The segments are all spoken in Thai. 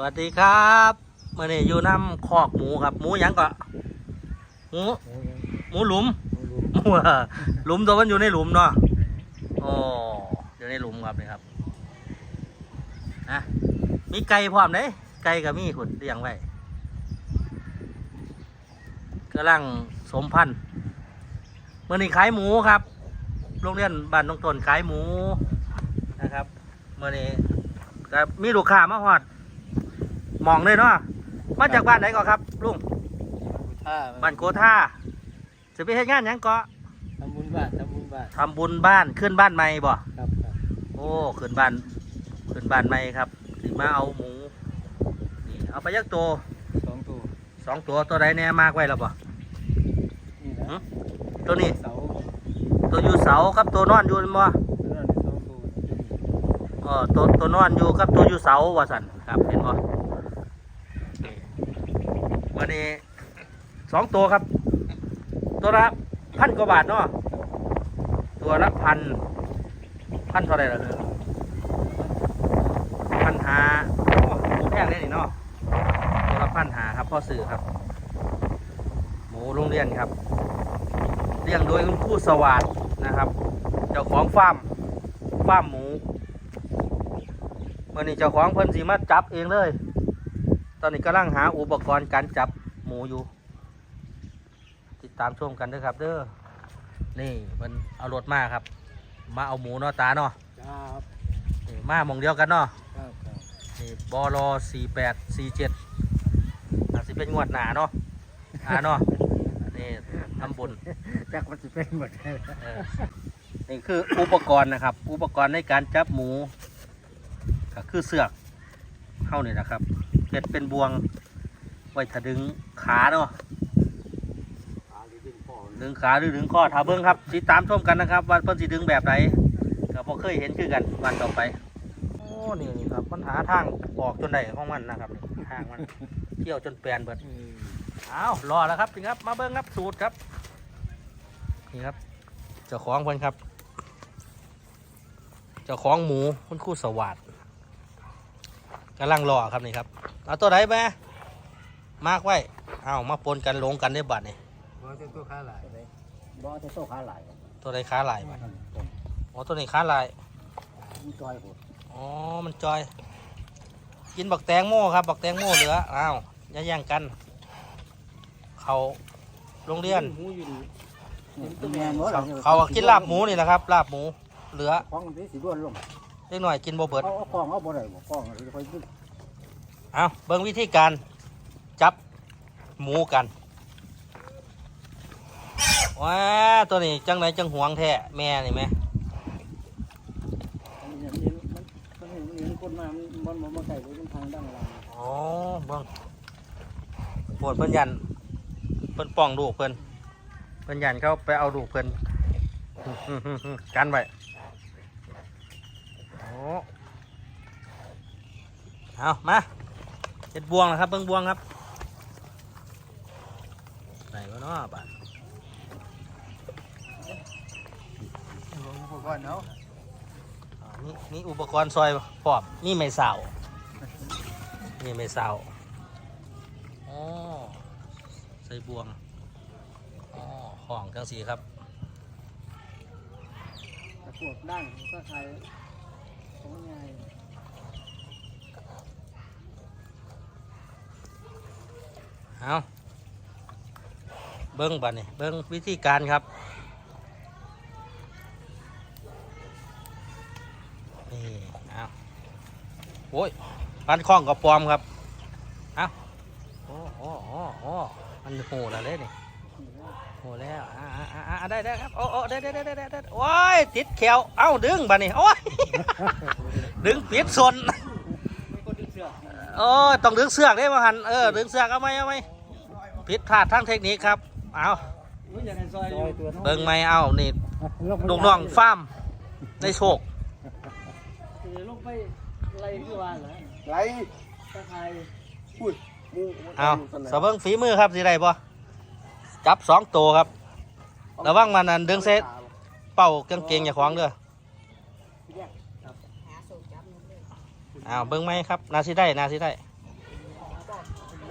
วัสดีครับเมื่อนี้อยู่น้ำคอกหมูครับ หมูหยังก็หมูหมูหลุมหมูอะหลุมตัวมันอยู่ในหลุมเนาะโอ้อยู่ในหลุมครับนี่ครับนะมีไก่พร้อมเด้ไก่กับมีขุดเลี้ยงไว้กำลังสมพันธุ์เมื่อนี้ขายหมูครับโรงเรียนบ้านตรงต้นขายหมูนะครับเมื่อนี้ก็มีลูกค้ามาหอดห มองเลยเนาะมาจากบ้านไหนก่อนครับลุงท่าบ้านโกท่าจะไปเฮ็ดงานหยังเก็ทำบุญบ้านทำบุญบ้านทำบุญบ้านขึ้นบ้านใหม่บ่ครับครับโอ้ขึ้นบ้านขึ้นบ้านใหม่ครับถึงมาเอาหมูนี่เอาไปยักตัวสองตัวสองตัวตัวใดแน่มากไว้แล้วบ่นี่นะหึตัวนี้เสาตัวอยู่เสากับตัวนอนอยู่บ่ตัวนั้นสองตัว เออตัวตัวนอนอยู่กับตัวอยู่เสาว่าสันครับเห็นบ่นี่ วันนี้สองตัวครับ ตัวละพันกว่าบาทเนาะตัวละพันพันเท่าไหร่ะเนี่ยพันหาโอ้หมูแพงได้นี่เนาะตัวละพันหาครับพ่อสื่อครับ หมูโรงเรียนครับเลี้ยงโดยคุณครูสวัสดนะครับ เจ้าของฟาร์มฟาร์มหมูมื่อนี้เจ้าของเพิ่นสีมาจับเองเลย ตอนนี้กำลังหาอุปกรณ์การจับ มูอยู่ ติดตามชมกันเด้อครับเด้อนี่มันเอารถมาครับ มาเอาหมูเนาะตาเนาะครับนี่มาหมองเดียวกันเนาะครับครับนี่บอลสี่แปดสี่เจ็ดอาจจะเป็นงวดหนาเนาะหาเนาะนี่ทำบุญจักมันจะเป็นหมดเออนี่คืออุปกรณ์นะครับ อุปกรณ์ในการจับหมูก็คือเสือกเข้านี่นะครับเพ็ดเป็นบวง ไว้ถ้าดึงขาเนาะดึงขาหรือดึงข้อถ้าเบิ้งครับติดตามชมกันนะครับว่าเพิ่นสิดึงแบบไหนก็บ่เคยเห็นคือกันวันต่อไปโอ้นี่นี่ครับมันหาทางออกจนได้ของมันนะครับทางมันเที่ยวจนแปลนเบิดอ้าวรอแล้วครับจริงครับมาเบิ้งครับสูตรครับนี่ครับเจ้าของเพิ่นครับเจ้าของหมูคุณคู่สวัสดกำลังรอครับนี่ครับเอาตัวไหนแม่ มากไว้เอามาปนกันลงกันได้บัดนี่บ่จะตัวขาหลายบ่จะตัวขาหลายตัวใดค้าหลายบัดอ๋อตัวนี้ค้าหลายมันจอยหดอ๋อมันจอย กินบักแตงโมครับบักแตงโมเหลืออ้าวอย่าแย่งกัน เขาโรงเรียนหมูอยู่นี่เขาเขาก็กินลาบหมูนี่แหละครับลาบหมูเหลือของที่สิด้วนลงเล็กหน่อยกินบ่เบิดเอาเอาของเอาบ่ได้บ่ของอะไรค่อยขึ้นเอาเบิ่งวิธีการ จับหมูกันว้าตัวนี้จังไหนจังหวงแท้แม่นี่ไหมอันนี้มันมันมันมีคนมามันมันมาใส่ไว้ตรงทางด้านหลังอ๋อบิ่งปวดเพิ่นยันเพิ่นป้องลูเพิ่นเพิ่นยันเขาไปเอาลูเพิ่นกันไว้โอ้เอามาเห็ดบวงนะครับเบิ่งบวงครับ ไหนวะเนาะบาดอุปกรณ์เนาะนี่นี่อุปกรณ์ซอยพร้อมนี่ไม่เสาวนี่ไม่เสาวอ๋อใส่บวงอ๋อห้องจังสีครับตะกวดด้านก็ใช้ของง่ายเอา เบิ้งบัดนี่เบิ้งวิธีการครับนี่เอาโอ้ยพันคล้องกับปลอมครับเอาโอ้โอ้โอ้โอ้มันโหแล้วเลยนี่โหแล้วอ่าอ่าอ่าได้ได้ครับโอ้โอ้ได้ได้ได้ได้ได้โอ้ยติดแขวเอ้าดึงบัดนี่โอ้ยดึงปิดสนไม่คนโอ้ต้องดึงเสือกได้มาหันเออดึงเสือกเอาไหมเอาไหมผิดพลาดทางเทคนิคครับ เอามันอย่างซอยอยู่ตัวน้องเบิ่งไม่เอานี่ลูกน้องฟาร์มในโชคลงไปไรคือว่าเหรอไรตะไคร้พูดมูเอาสะเบิ่งฝีมือครับสิได้ปะจับสองตัวครับระวังมันนั่นดึงเซตเป่ากางเกงอย่าขวางเด้อเอาเบิ่งไหมครับ นาสิได้ นาสิได้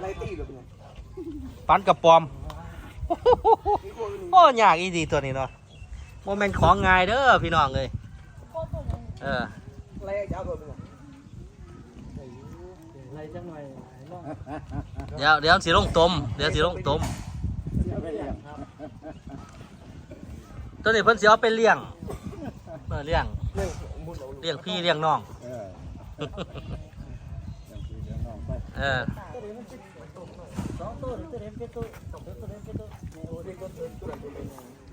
เไรตีแบบนี้ปันกระปอม โอ้ยากอีดีตัวนี้เนาะโมเมนต์ของง่ายเด้อพี่น้องเลยเออไรจะเอาแบบนี้ไรจังหน่อยเดี๋ยวเดี๋ยวสีลงต้มเดี๋ยวสีลงต้มตัวนี้เพิ่นสิเอาไปเลี้ยงเออเลี้ยงเรื่องมุดเอาเลี้ยงพี่เลี้ยงน้องเออ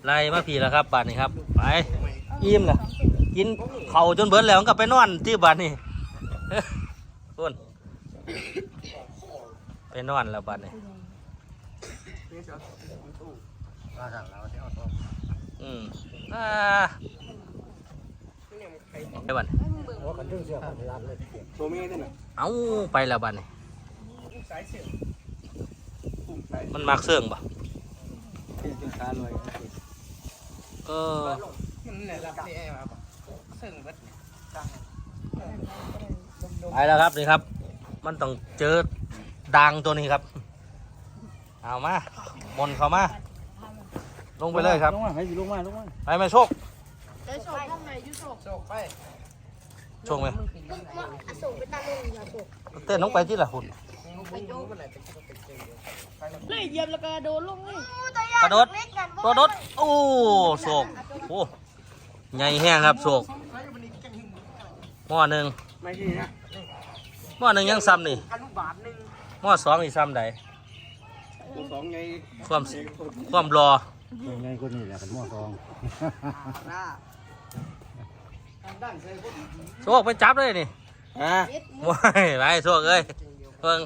ไล่มาผีแล้วครับบ้านนี้ครับ ไปอิ่มนะกินเข่าจนเบิดแล้วก็ไปนอนที่บ้านนี้คุณไปนอนแล้วบ้านนี้อืมอ่าไปบ้านเอาไปแล้วบ้านนี่ มสายมันมักเสื่องบ่เป็นจนขาลอยเออมันเนี่ยรับนี่ไอ้มาซึ่งวัดไปแล้วครับนี่ครับ มันต้องเจอดังตัวนี้ครับ เอามาบนเข้ามา ลงไปเลยครับลงมาให้สิลงมาลงมาไปไหมโชคได้โชคห้องไหนยุโชคโชคไปโชคไหมมึงมาอสูรไปตาลุงอย่าโชคเต้นลงไปที่ละหุ่นไปโจก เลยเหยียบแล้วก็โดนลงเลยกระโดดกระโดดโอ้โศกโอ้ใหญ่แห้งครับโศกหม้อหนึ่งไม่ใช่นะหม้อหนึ่งยังซ้ำนี่อนุบาลหนึ่งหม้อสองนี่ซ้ำใดตัวสองไงความความรอยังไงคนนี้แหละกันหม้อทองหน้าด้านใส่พวกโชคไปจับเลยนี่อ่าว้ายไปโชคเอ้ยเพิ่ง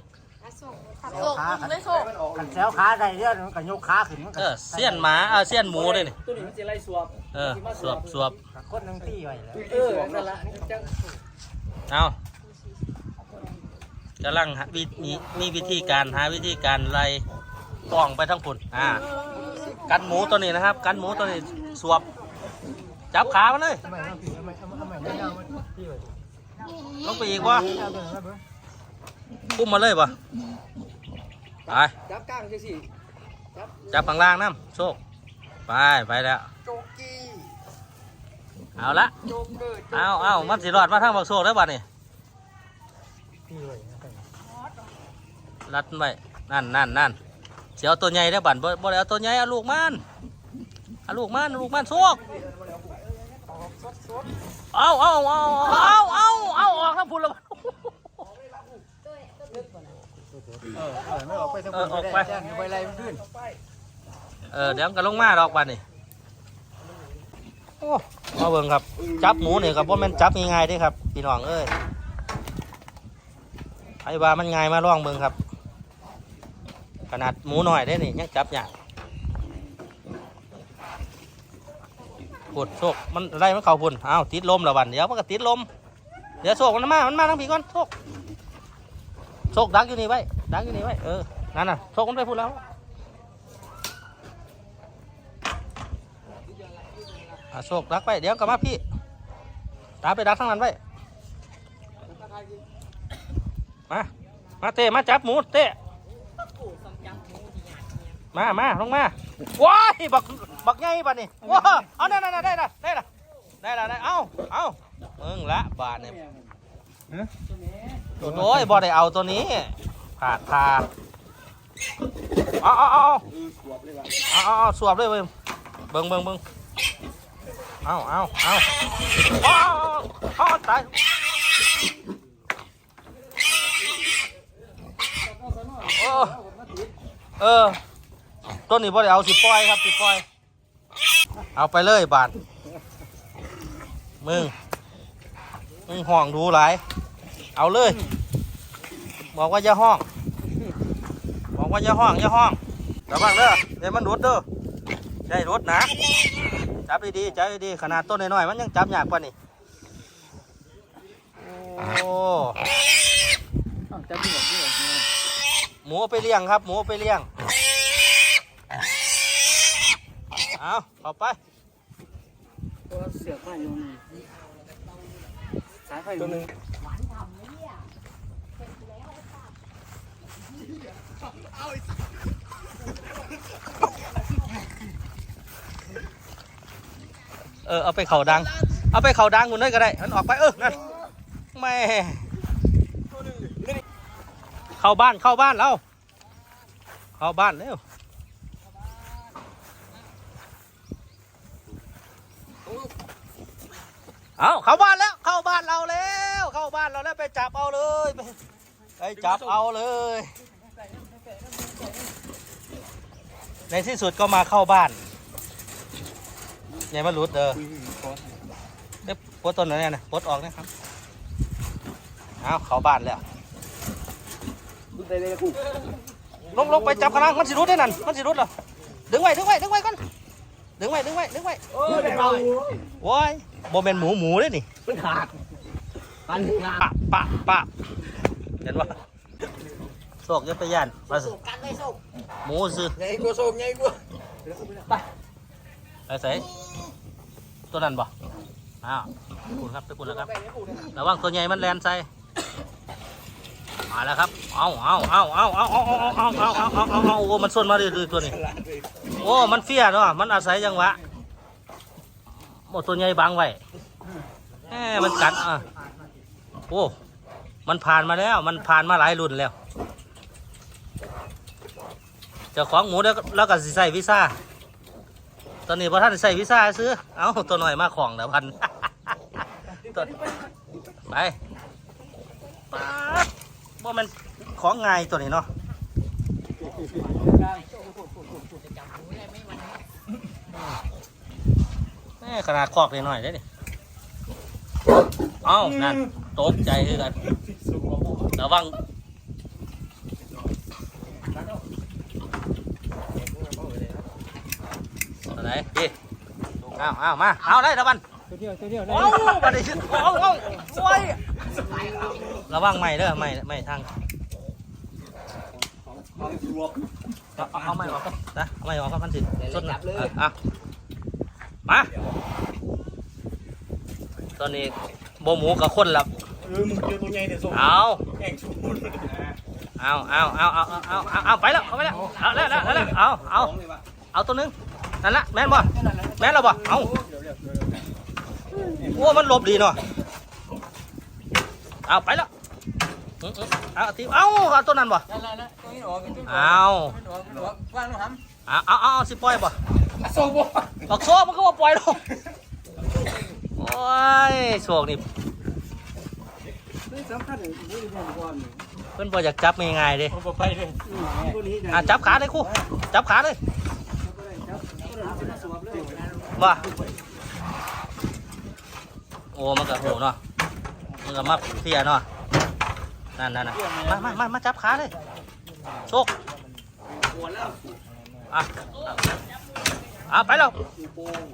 โชคโชคไม่โชคกันแซวขาได้เยอะมันก็ยกขาขึ้นมันเอก็อเสี้ยนหมาเออเสี้ยนหมูเลยนี่ตัวนี้มันจะไล่สวบเออสวบสวบคนหนึงตีไว้แล้วเออนั่นละนี่จังเอากำลังหาวิมีมีวิธีการหาวิธีการไล่กล่องไปทั้งปุ่นอ่ากันหมูตัวนี้นะครับ กันหมูตัวนี้สวบ จับขามันเลยทำไมน้องตีทำไมทำไมทำไมไม่เอามันตีไว้ลงไปอีกวะเอาตัวนั้นมาเบิ่งพุ่มมาเลยปะ ไป จับก้างจังสิจับข้างล่างน้ำโชค ไป ไปแล้ว โจกี้เอาละ โจเกอร์เอาเอามันสิรอดมาทางบักโชคได้ป่ะนี่ตีไว้นะครับรัดมันไว้นั่นนั่นนั่นเสียวตัวใหญ่ได้อบันบ่บ่ได้เอาตัวใหญ่เอาลูกมันเอาลูกมันเอาลูกมันโชคเอาเอาเอาเอาเอาเอาออกแล้วพุ่นแล้ว เออเออไม่ออกไปทั้งหมเออดออกไปแจ้งไปไรมันขึ้นเออเดี๋ยวมันก็ลงมาดอกบันนี่โอ้มาเบิ่งครับ จับหมูนี่ครับว่ามันจับง่ายๆเด้ครับพี่น้องเอ้ยไอ้ว่ามันง่ายมาลองเบิ่งครับ ขนาดหมูหน่อยได้นี่ยังจับอย่างกดโชคมันไรมันเข่าพุ่นอ้าวติดลมแล้วบันเดี๋ยวมันก็ติดลมเดี๋ยวโชคมันมา มันมาทั้งผีก่อนโชคโชคดักอยู่นี่ไว้ ดักอยู่นี่ไว้เออนั่นน่ะโชคมันไปพุ่นแล้วอะโชคดักไปเดี๋ยวกลับมาพี่ตามไปดักทั้งนั้นไว้มามาเต้มาจับหมูเต้มามาลงมาว้ายบักบักใหญ่บัดนี่ว้าเอาได้ได้ได้ได้ได้ได้ได้ได้ได้เอาเอามึงละบาทเนี่ยโอ้ยบ่ได้เอาตัวนี้ ขาดคาเอาเอาเอาเอาเอาเอาเอาสวบเลยเว้ยเบิ่งเบิ่งเบิ่งเอาเอาเอาเอาเอาตายโอ้เออต้นนี้บ่ได้เอาสิปล่อยครับสิปล่อย เอาไปเลยบาทมึงมึงห้องดูหลาย เอาเลย บอกว่าอย่าห้อง บอกว่าอย่าห้องอย่าห้องระวังเด้อเดี๋ยวมันรุดเด้อใช่รุดนะจับดีๆจับดีๆขนาดต้นน้อยๆมันยังจับยากกว่านี่โอ้จับที่ไหนที่ไหมูไปเลี้ยงครับ หมูไปเลี้ยงเอาเข้าไปตัวเสือกไฟอยู่นี่สายไฟตัวนึง เออเอาไปเข่าดัง เอาไปเข่าดังคุณด้วยก็ได้มันออกไปเออนั่นแม่เข้าบ้านเข้าบ้านแล้วเข้าบ้านเร็วเอาเข้าบ้านแล้วเข้าบ้านเราแล้ว เข้าบ้านเราแล้วไปจับเอาเลยไปจับเอาเลย ในที่สุดก็มาเข้าบ้านยายมารุดเด้อเด็ปลดต้นนั้นเนี่ยนะปลดออกนะครับเอาเข้าบ้านแล้วลงลงไปจับกระลังมันสิรุดได้นั่นมันสิรุดเหรอดึงไว้ดึงไว้ดึงไว้ก่อนดึงไว้ดึงไว้ดึงไว้โอ้ยเบาโว้ยโมเมนหมูหมูเลยนี่มันขาดปันปะปะปะเห็นว่า โศกอยังไปย่านมาสิกันเลยส่งหมูซื้อใหญ่กว่าโซมใหญ่กว่าไปใส่ตัวนั้นบ่อ้าวไปปุ่นครับไปปุ่นแล้วครับระวังตัวใหญ่มันแลนใส่มาแล้วครับ เอาเอาเอาเอาเอาเอาเอาเอาเอาเอาเอาเอาเอาโอ้มันส่วนมาเรื่อยๆตัวนี้ โอ้ มันเฟี้ยเนาะ มันอาศัยจังหวะโอ้ตัวใหญ่บังไว้แหมมันกัดอะโอ้ มันผ่านมาแล้ว มันผ่านมาหลายรุ่นแล้ว เจ้าของหมูแล้วแล้วก็สิใส่วีซ่าตอนนี้พอท่านใส่วีซ่าซื้อ เอาตัวหน่อยมาของเดี๋ยวพันตัวไปป๊าบว่ามันของง่ายตัวนี้เนาะแม่ขนาดคอกหน่อยๆได้ดิเอ้านั่นตกใจคือกันระวัง เอาเอามา เอาได้ระวังตัวเดียวเดียวได้โอ้าบัดนี้เอาเอาสวยระวังใหม่เด้อใหม่ใหม่ทางเอาไม่ออกครับนะเอาใม่ออกครับพันสิส้นหนักเลยอะมาตอนนี้โบหมูกับคนหลับเออมึงเจอตัวใหญ่เดี๋ยวส่งเอาแข่งชูนเอาเอาเอาเอาเอาเอาเอาไปแล้วเอาไปแล้วเอาแล้วแล้วแล้วเอาเอาเอาตัวนึงนั่นละแม่นบ่ แม่นแล้วบ่เอาโอ้มันหลบดีเนาะเอาไปแล้วอื้ออื้อเอาทีเอาเอาตัวนั้นบ่นั่นแหละนะตัวนี้ออกกันเอาออกออกว่างน้องหเอาเอาเอาเอาสิปล่อยบ่ำโซบ่บักโซ่มันก็บ่ปล่อยหรอกโอ้ยโชคนี่นี่สำคัญเลยนี่เรื่องก่อนเพิ่นบ่อยากจับง่ายๆเด้บ่ไปเลยตัวนี้อะจับขาเลยครูจับขาเลย ว่าโอ้มันก็โหเนาะมันก็มาเพียเนาะนั่นนั่นนะมามามามาจับขาเลยโชคอะอะไปแล้ว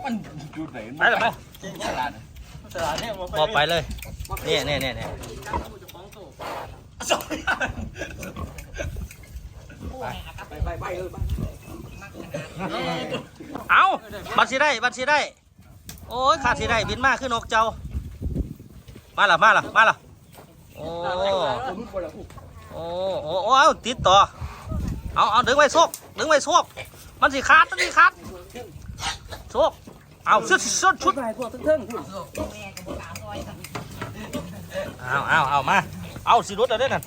มันจุดไหนไปแล้วไปฉลาดฉลาดเนี่ยบอไปเลยนี่นี่นี่นี่ไปไปไปเออ เอาบัตรสีได้บัตรสีได้ โอ้ยขาดสีได้บินมาขึ้นนกเจ้า มาละมาละมาละโอ้โอ้โอ้โอ้เอาติดต่อ เอาเอาดึงไว้โซกดึงไว้โซกมันสิขาดมันสิขาดโซกเอาชุดชุดชุดไปพวกเทิงเอาเอาเอามา เอาสิรุดเอาเด้นั่น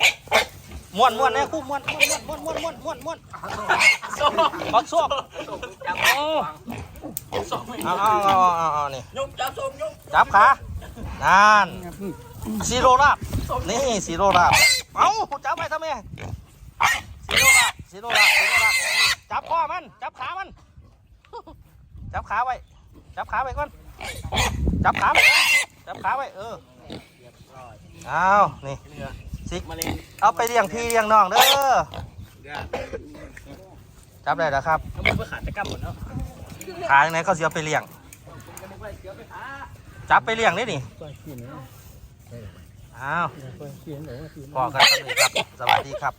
ม้วนม้วนแน่คู่ม้วนม้วนม้วนม้วนม้วนม้วนบักโซกเอาเอาเอาเอาเอาเอานี่จับโซมยกจับขานั่นซีโรราบนี่ซีโรราบเอาจับไปทำไมซีโรราบซีโรราบซีโรราบจับคอมัน จับขามัน จับขาไว้ จับขาไว้ก่อน จับขาไว้ก่อนจับขาไว้เออเอานี่ สิเอาไปเลี้ยงพี่เลี้ยงน้องเด้อจับได้แล้วครับมันไปขาดตะกั่มหมดแล้วขาอย่างไหนเขาเสียไปเลี้ยง จับไปเลี้ยงได้นี่ไปกินนะอ้าวไปกินหรือว่ากินพอกันครับสวัสดีครับ